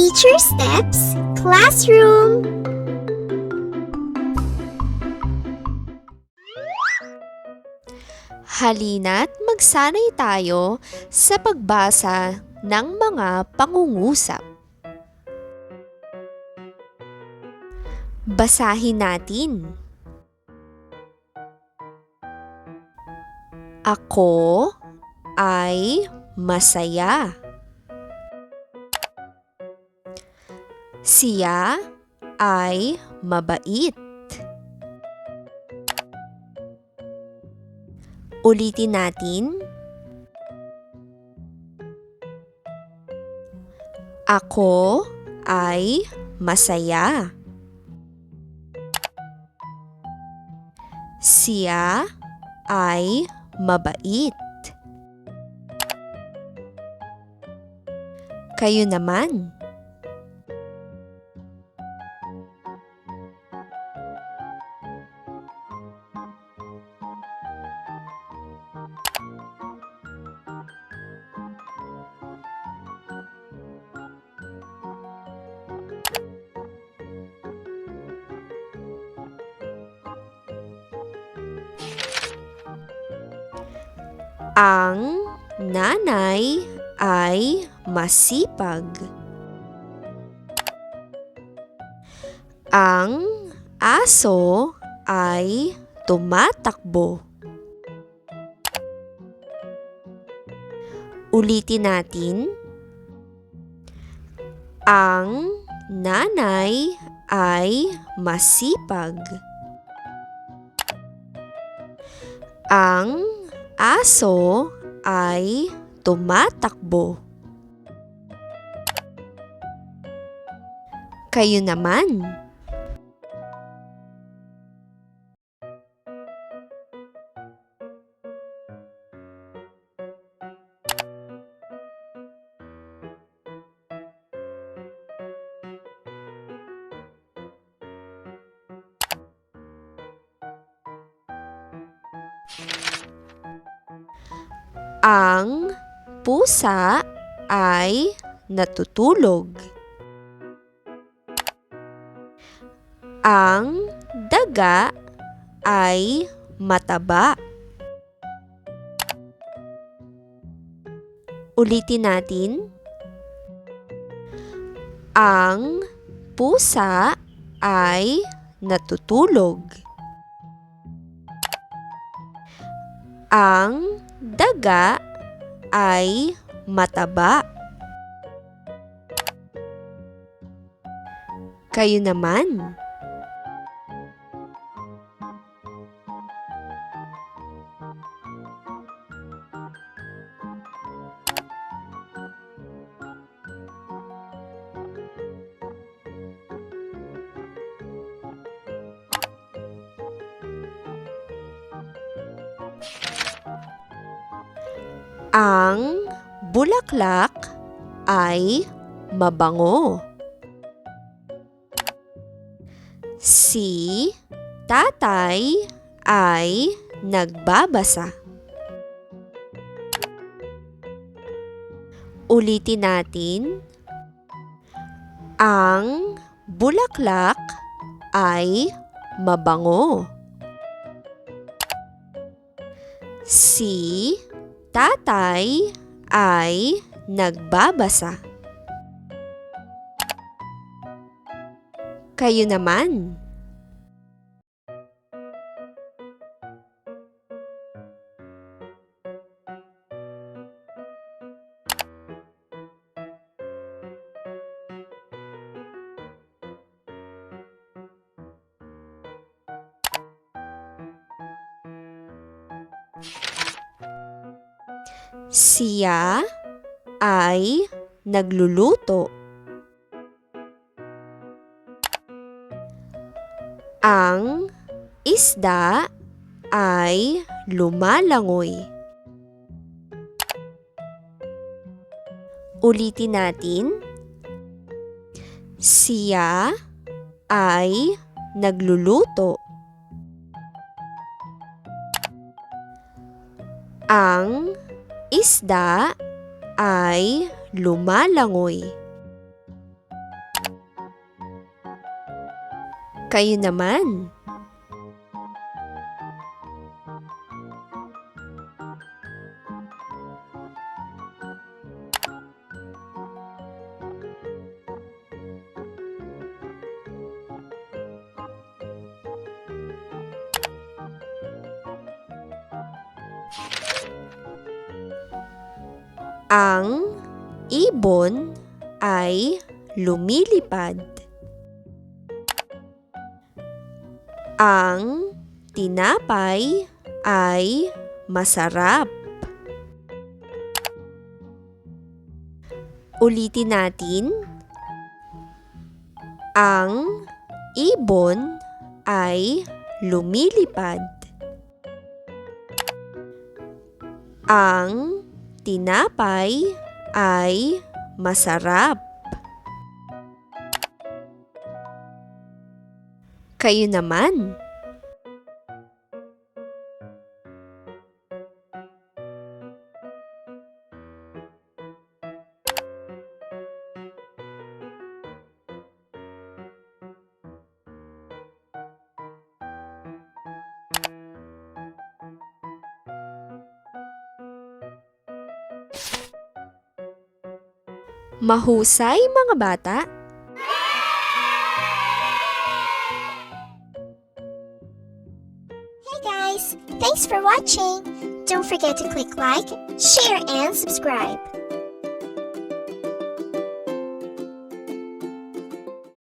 Teacher Steps Classroom Halina't magsanay tayo sa pagbasa ng mga pangungusap. Basahin natin. Ako ay masaya. Siya ay mabait. Ulitin natin. Ako ay masaya. Siya ay mabait. Kayo naman. Ang nanay ay masipag. Ang aso ay tumatakbo. Ulitin natin. Ang nanay ay masipag. Ang aso ay tumatakbo. Kayo naman. Ang pusa ay natutulog. Ang daga ay mataba. Ulitin natin. Ang pusa ay natutulog. Ang daga ay mataba. Kayo naman. Ang bulaklak ay mabango. Si tatay ay nagbabasa. Ulitin natin. Ang bulaklak ay mabango. Si tatay ay nagbabasa. Kayo naman. Siya ay nagluluto. Ang isda ay lumalangoy. Ulitin natin. Siya ay nagluluto. Ang isda ay lumalangoy. Kayo naman, Ang ibon ay lumilipad. Ang tinapay ay masarap. Ulitin natin. Ang ibon ay lumilipad. Ang tinapay ay masarap. Kayo naman. Mahusay mga bata. Hey guys, thanks for watching. Don't forget to click like, share, and subscribe.